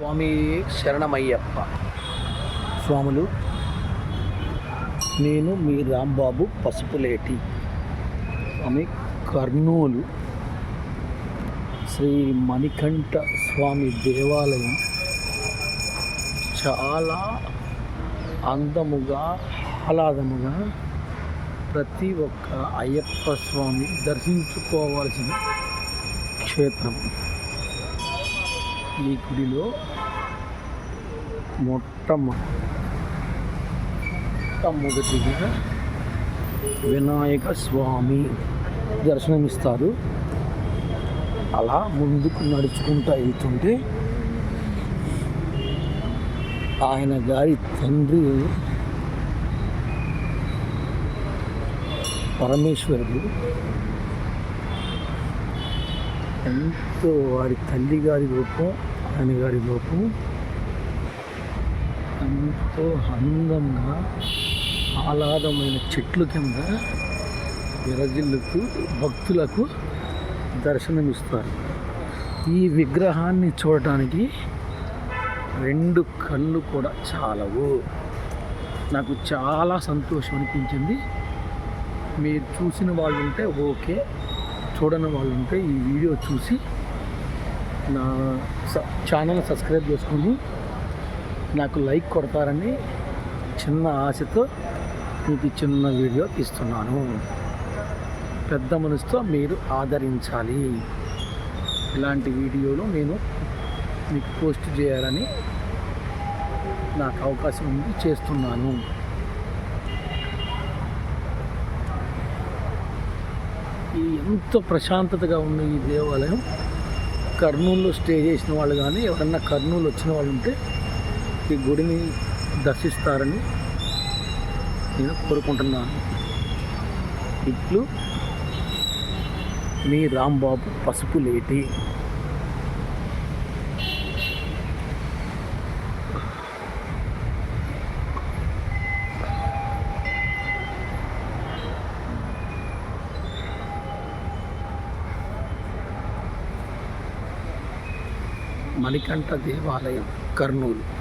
స్వామి శరణమయ్యప్ప. స్వాములు నేను మీ రాంబాబు పసుపులేటి. స్వామి కర్నూలు శ్రీ మణికంఠ స్వామి దేవాలయం. చాలా అందముగా ఆహ్లాదముగా ప్రతి ఒక్క అయ్యప్ప స్వామి దర్శించుకోవాల్సిన క్షేత్రం. ఈ గుడిలో మొట్టమొదటిగా వినాయక స్వామి దర్శనమిస్తారు. అలా ముందుకు నడుచుకుంటూ వెళ్తుంటే ఆయన గారి తండ్రి పరమేశ్వరుడు ఎంతో వారి తల్లి గారి రూపం ఆయన గారి రూపం. ఎంతో అందంగా ఆహ్లాదమైన చెట్లు కింద విరజిల్లుకు భక్తులకు దర్శనమిస్తారు. ఈ విగ్రహాన్ని చూడటానికి రెండు కళ్ళు కూడా చాలవు. నాకు చాలా సంతోషం అనిపించింది. మీరు చూసిన వాళ్ళు ఉంటే ఓకే. చూడని వాళ్ళు ఉంటే ఈ వీడియో చూసి నా ఛానల్ సబ్స్క్రైబ్ చేసుకుని నాకు లైక్ కొడతారని చిన్న ఆశతో మీకు చిన్న వీడియో తీస్తున్నాను. పెద్ద మనసుతో మీరు ఆదరించాలి. ఇలాంటి వీడియోలు నేను మీకు పోస్ట్ చేయాలని నాకు అవకాశం ఉంది చేస్తున్నాను. ఈ ఎంతో ప్రశాంతతగా ఉన్న ఈ దేవాలయం కర్నూలులో స్టే చేసిన వాళ్ళు కానీ ఎవరన్నా కర్నూలు వచ్చిన వాళ్ళు ఉంటే ఈ గుడిని దర్శిస్తారని నేను కోరుకుంటున్నాను. ఇట్లు మీ రాంబాబు పసుపు మణికంఠ దేవాలయం కర్నూలు.